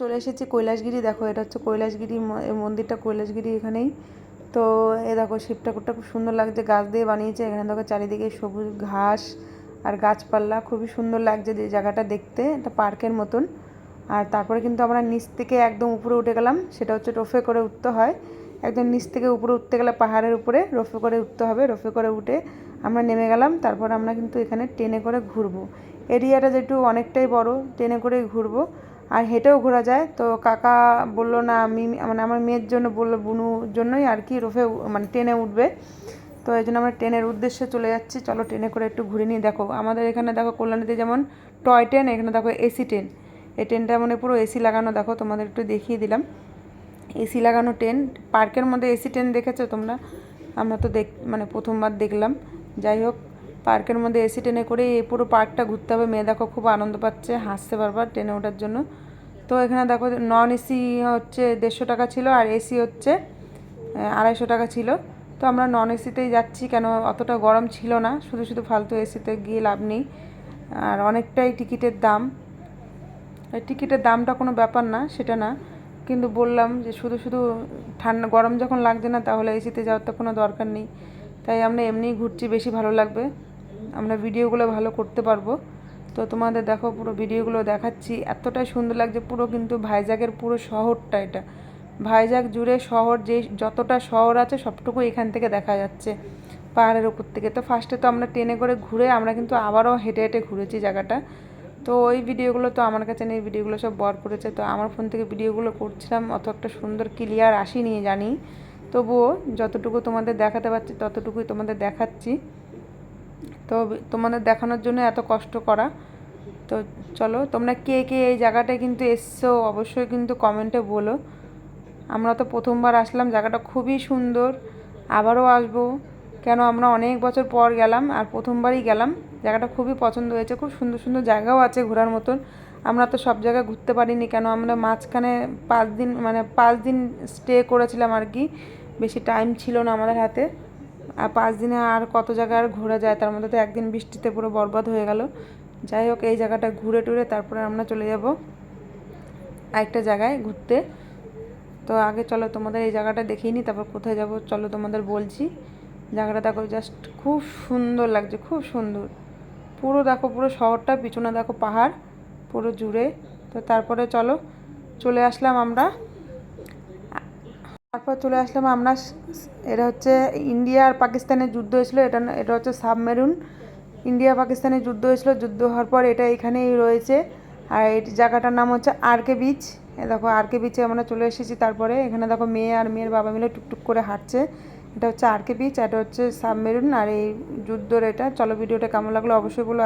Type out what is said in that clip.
চলে এসেছি কৈলাসগিরি। দেখো, এটা হচ্ছে কৈলাসগিরি মন্দিরটা কৈলাসগিরি এখানেই। তো এ দেখো, শিব ঠাকুরটা খুব সুন্দর লাগছে, গাছ দিয়ে বানিয়েছে। এখানে দেখো চারিদিকে সবুজ ঘাস আর গাছপালা, খুবই সুন্দর লাগছে যে জায়গাটা দেখতে এটা পার্কের মতন। আর তারপরে কিন্তু আমরা নিচ থেকে একদম উপরে উঠে গেলাম, সেটা হচ্ছে রোফে করে উঠতে হয়। একদম নিচ থেকে উপরে উঠতে গেলে পাহাড়ের উপরে রোফে করে উঠতে হবে, রোফে করে উঠে আমরা নেমে গেলাম, তারপর আমরা কিন্তু এখানে ট্রেনে করে ঘুরবো। এরিয়াটা যেটু অনেকটাই বড়, ট্রেনে করেই ঘুরবো। আর হেঁটেও ঘোরা যায়। তো কাকা বলল, না, আমি মানে আমার মেয়ের জন্য, বলল বুনুর জন্যই আর কি, রোফে মানে ট্রেনে উঠবে। তো এই জন্য আমরা ট্রেনের উদ্দেশ্যে চলে যাচ্ছি। চলো ট্রেনে করে একটু ঘুরে নিয়ে দেখো, আমাদের এখানে দেখো কল্যাণীতে যেমন টয় ট্রেন, এখানে দেখো এসি ট্রেন। এই ট্রেনটা মানে পুরো এসি লাগানো, দেখো তোমাদের একটু দেখিয়ে দিলাম। এসি লাগানো ট্রেন, পার্কের মধ্যে এসি ট্রেন দেখেছ তোমরা? আমরা তো দেখ মানে প্রথমবার দেখলাম। যাই হোক, পার্কের মধ্যে এসি ট্রেনে করে পুরো পার্কটা ঘুরতে হবে। মেয়ে দেখো খুব আনন্দ পাচ্ছে, হাসছে বারবার ট্রেনে ওঠার জন্য। তো এখানে দেখো নন এসি হচ্ছে দেড়শো টাকা ছিল আর এসি হচ্ছে আড়াইশো টাকা ছিল। তো আমরা নন এসিতেই যাচ্ছি, কেন অতটা গরম ছিল না, শুধু শুধু ফালতু এসিতে গিয়ে লাভ নেই। আর অনেকটাই টিকিটের দাম। টিকিটের দামটা কোনো ব্যাপার না, সেটা না। কিন্তু বললাম যে শুধু শুধু ঠান্ডা, গরম যখন লাগছে না, তাহলে এসিতে যাওয়ার তো কোনো দরকার নেই। তাই আমরা এমনিই ঘুরছি, বেশি ভালো লাগবে। আমরা ভিডিওগুলো ভালো করতে পারব। তো তোমাদের দেখো পুরো ভিডিওগুলো দেখাচ্ছি। এতটাই সুন্দর লাগছে, পুরো কিন্তু ভাইজাগের পুরো শহরটা এটা। ভাইজাগ জুড়ে শহর যে যতটা শহর আছে সবটুকু এখান থেকে দেখা যাচ্ছে পাহাড়ের উপর থেকে। তো ফার্স্টে তো আমরা ট্রেনে করে ঘুরে আমরা কিন্তু আবারও হেঁটে হেঁটে ঘুরেছি জায়গাটা। তো ওই ভিডিওগুলো তো আমার কাছে নেই, ভিডিওগুলো সব বর করেছে। তো আমার ফোন থেকে ভিডিওগুলো করছিলাম, অত একটা সুন্দর ক্লিয়ার আসেনি জানি। তবুও যতটুকু তোমাদের দেখাতে পারছি ততটুকুই তোমাদের দেখাচ্ছি। তো তোমাদের দেখানোর জন্য এত কষ্ট করা। তো চলো, তোমরা কে কে এই জায়গাটায় কিন্তু এসছো অবশ্যই কিন্তু কমেন্টে বলো। আমরা তো প্রথমবার আসলাম, জায়গাটা খুবই সুন্দর, আবারও আসব। কেন, আমরা অনেক বছর পর গেলাম আর প্রথমবারই গেলাম। জায়গাটা খুবই পছন্দ হয়েছে, খুব সুন্দর সুন্দর জায়গাও আছে ঘোরার মতন। আমরা তো সব জায়গায় ঘুরতে পারিনি, কেন, আমরা মাঝখানে পাঁচ দিন মানে পাঁচ দিন স্টে করেছিলাম আর কি। বেশি টাইম ছিল না আমাদের হাতে। আর পাঁচ দিনে আর কত জায়গা আর ঘোরা যায়, তার মধ্যে তো একদিন বৃষ্টিতে পুরো বরবাদ হয়ে গেল। যাই হোক, এই জায়গাটা ঘুরে টুরে তারপরে আমরা চলে যাব আরেকটা জায়গায় ঘুরতে। তো আগে চলো তোমাদের এই জায়গাটা দেখিয়ে নিই, তারপর কোথায় যাব চলো তোমাদের বলছি। জায়গাটা দেখো জাস্ট খুব সুন্দর লাগছে, খুব সুন্দর। পুরো দেখো, পুরো শহরটা, পিছনে দেখো পাহাড়, পুরো জুড়ে। তো তারপরে চলো, চলে আসলাম আমরা। তারপর চলে আসলাম আমরা এটা হচ্ছে ইন্ডিয়া আর পাকিস্তানের যুদ্ধ হয়েছিল, এটা এটা হচ্ছে সাবমেরুন। ইন্ডিয়া পাকিস্তানের যুদ্ধ হয়েছিল, যুদ্ধ হওয়ার পর এটা এখানেই রয়েছে। আর এই জায়গাটার নাম হচ্ছে আরকে বিচ। দেখো, আরকে বিচে আমরা চলে এসেছি তারপরে। এখানে দেখো মেয়ে আর মেয়ের বাবা মিলে টুকটুক করে হাঁটছে। এটা হচ্ছে আরকে বিচ, এটা হচ্ছে সাবমেরুন। আর এই যুদ্ধর এটা, চলো ভিডিওটা কেমন লাগল অবশ্যই বলো।